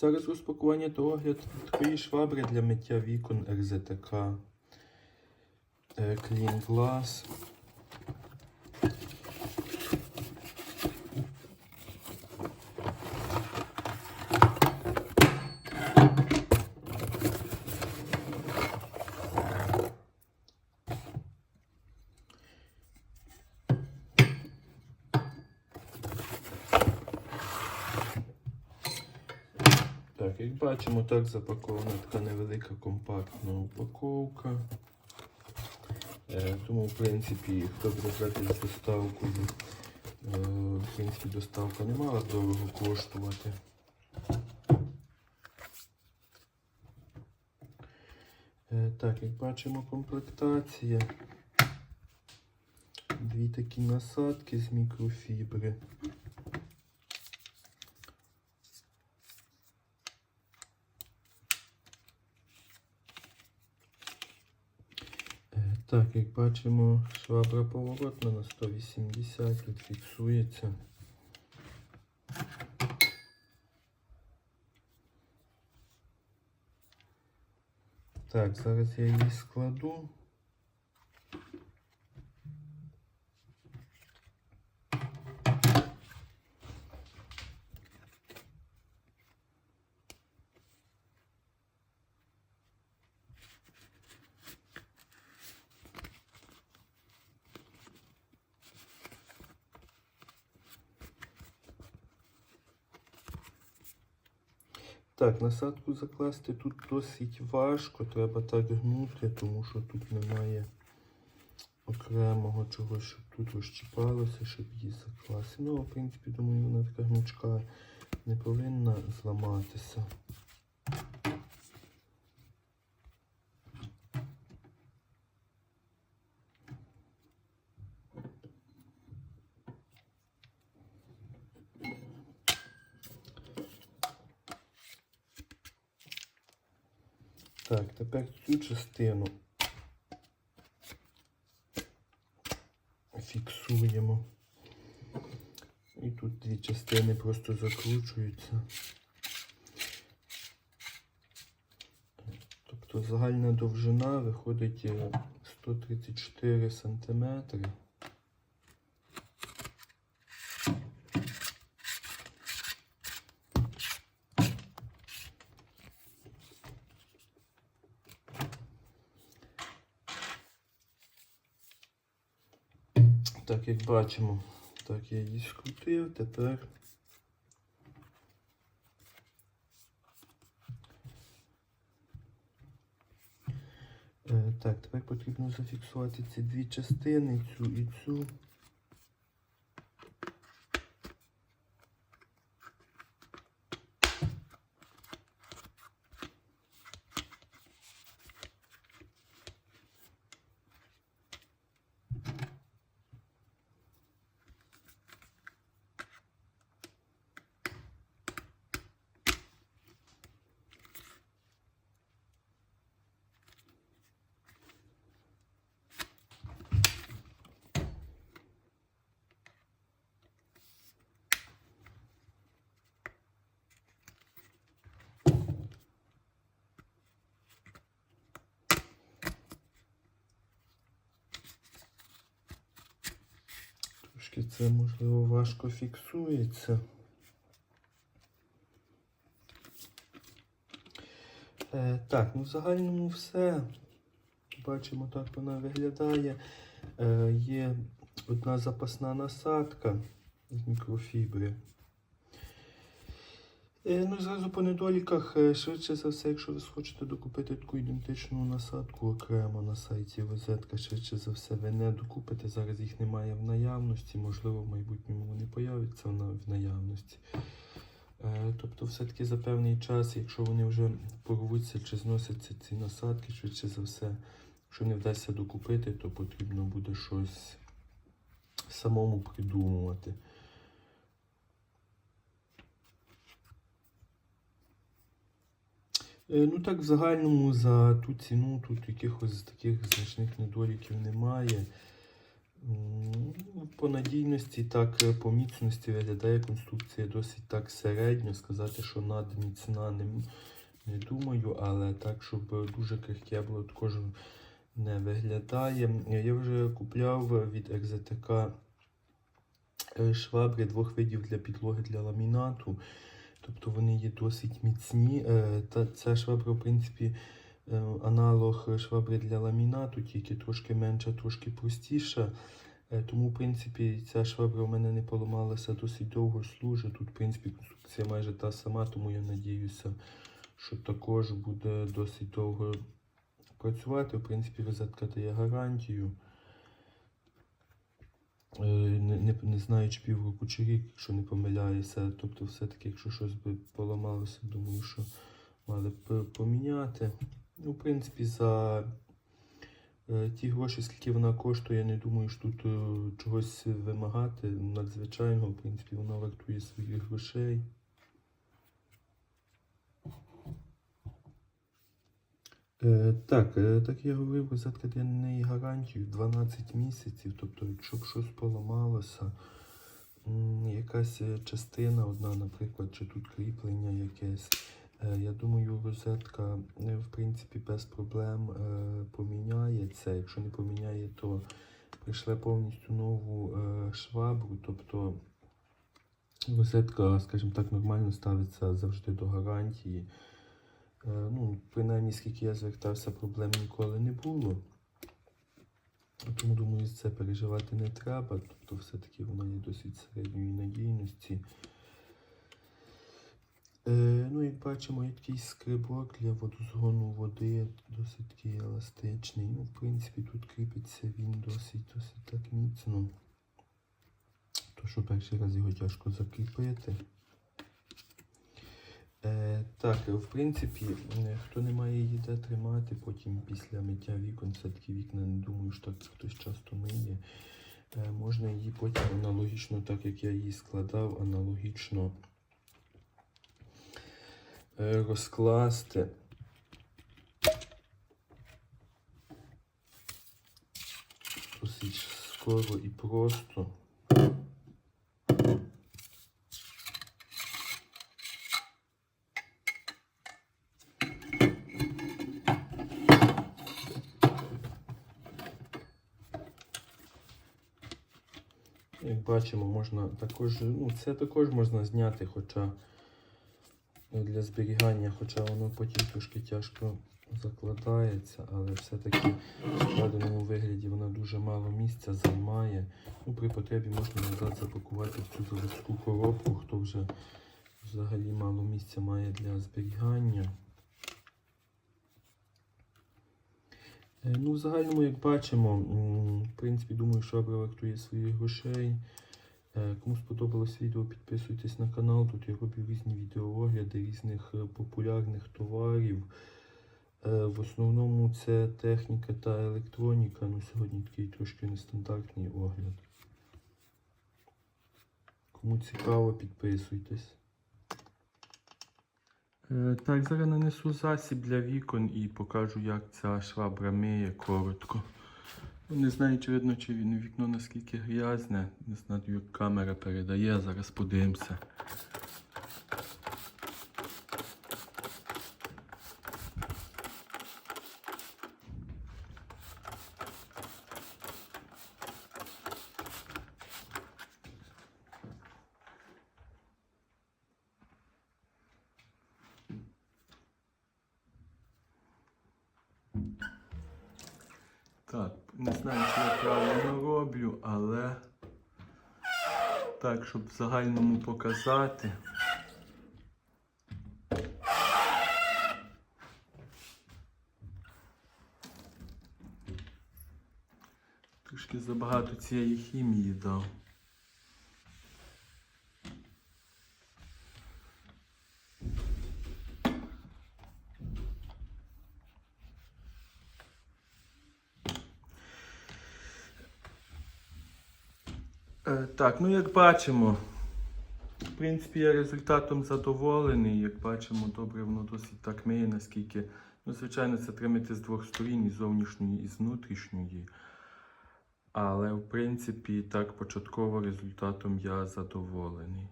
Зараз розпакування та огляд такої швабри для миття вікон РЗТК е, Clean Glass. Як бачимо, так запакована така невелика компактна упаковка. Е, тому, в принципі, хто буде брати з доставкою, е, в принципі, доставка не мала дорого коштувати. Е, так, як бачимо, комплектація. Дві такі насадки з мікрофібри. Е, Так, як бачимо, швабра поворотна на 180, тут фіксується. Так, зараз я її складу. Так, насадку закласти тут досить важко, треба так гнути, тому що тут немає окремого чогось, щоб тут розчіпалося, щоб її закласти. Ну, в принципі, думаю, вона така гнучка не повинна зламатися. Так, тепер цю частину фіксуємо. І тут дві частини просто закручуються. Тобто загальна довжина виходить е, 134 сантиметри. Так, як бачимо, так я її скрутив, тепер Е, Так, тепер потрібно зафіксувати ці дві частини, цю і цю. Трошки це можливо важко фіксується. Е, так, ну в загальному все. Бачимо, так вона виглядає. Е, є одна запасна насадка з мікрофібри. Е, ну, зразу по недоліках, е, швидше за все, якщо ви хочете докупити таку ідентичну насадку окремо на сайті Розетка, швидше за все, ви не докупите. Зараз їх немає в наявності, можливо, в майбутньому вони появляться в наявності. Е, Тобто, все-таки за певний час, якщо вони вже порвуться чи зносяться ці насадки, швидше за все, якщо не вдасться докупити, то потрібно буде щось самому придумувати. Е, Ну так, в загальному за ту ціну тут якихось таких значних недоліків немає. По надійності, так е, по міцності виглядає конструкція досить так середньо. Сказати, що надміцна не, не думаю, але так, щоб е, дуже крихке було, також не виглядає. Е, Я вже купляв від РЗТК е, швабри двох видів для підлоги для ламінату. Тобто вони є досить міцні. Е, Та ця швабра, в принципі, е, аналог швабри для ламінату, тільки трошки менша, трошки простіша. Е, Тому, в принципі, ця швабра у мене не поламалася досить довго служить. Тут, в принципі, конструкція майже та сама, тому я надіюся, що також буде досить довго працювати. В принципі, розетка дає гарантію. Не, не, знаю, півроку чи рік, якщо не помиляюся. Тобто, все-таки, якщо щось би поламалося, думаю, що мали б поміняти. Ну, в принципі, за е, ті гроші, скільки вона коштує, я не думаю, що тут е, чогось вимагати надзвичайного. В принципі, вона вартує своїх грошей. Так, е, так я говорив, розетка неї гарантію 12 місяців. Тобто, якщо б щось поламалося, якась е, частина одна, наприклад, чи тут кріплення якесь. Е, Я думаю, розетка е, в принципі без проблем е, поміняє це. Якщо не поміняє, то прийшле повністю нову е, швабру. Тобто розетка, скажімо так, нормально ставиться завжди до гарантії. Е, Ну, принаймні, скільки я звертався, проблем ніколи не було. Тому думаю, це переживати не треба. Тобто, все-таки вона є досить середньої надійності. Е, ну, як бачимо, є такий скрибок для водозгону води, досить такий еластичний. Ну, в принципі, тут кріпиться він досить, досить так міцно. То, що перший раз його тяжко закріпити. Е, так, в принципі, е, хто не має її де тримати, потім після миття вікон, все-таки вікна, не думаю, що так хтось часто миє. Е, можна її потім аналогічно, так як я її складав, аналогічно е, розкласти. Досить скоро і просто. Як бачимо, можна також, ну це також можна зняти, хоча е, для зберігання, хоча воно потім трошки тяжко закладається, але все-таки в складеному вигляді вона дуже мало місця займає. Ну, при потребі можна назад запакувати в цю заводську коробку, хто вже взагалі мало місця має для зберігання. Ну, в загальному, як бачимо, в принципі, думаю, що Абра вартує своїх грошей. Е, Кому сподобалось відео, підписуйтесь на канал. Тут я роблю різні відеоогляди різних е, популярних товарів. Е, В основному це техніка та електроніка. Ну, сьогодні такий трошки нестандартний огляд. Кому цікаво, підписуйтесь. Е, Так, зараз нанесу засіб для вікон і покажу, як ця швабра миє коротко. Не знаю, чи видно, чи вікно наскільки грязне. Не знаю, як камера передає, зараз подивимося. Так, не знаю, чи я правильно роблю, але так, щоб в загальному показати. Трошки забагато цієї хімії дав. Е, Так, ну як бачимо, в принципі, я результатом задоволений. Як бачимо, добре воно досить так миє, наскільки. Ну, звичайно, це тримати з двох сторін, і зовнішньої, і з внутрішньої. Але в принципі, так початково результатом я задоволений.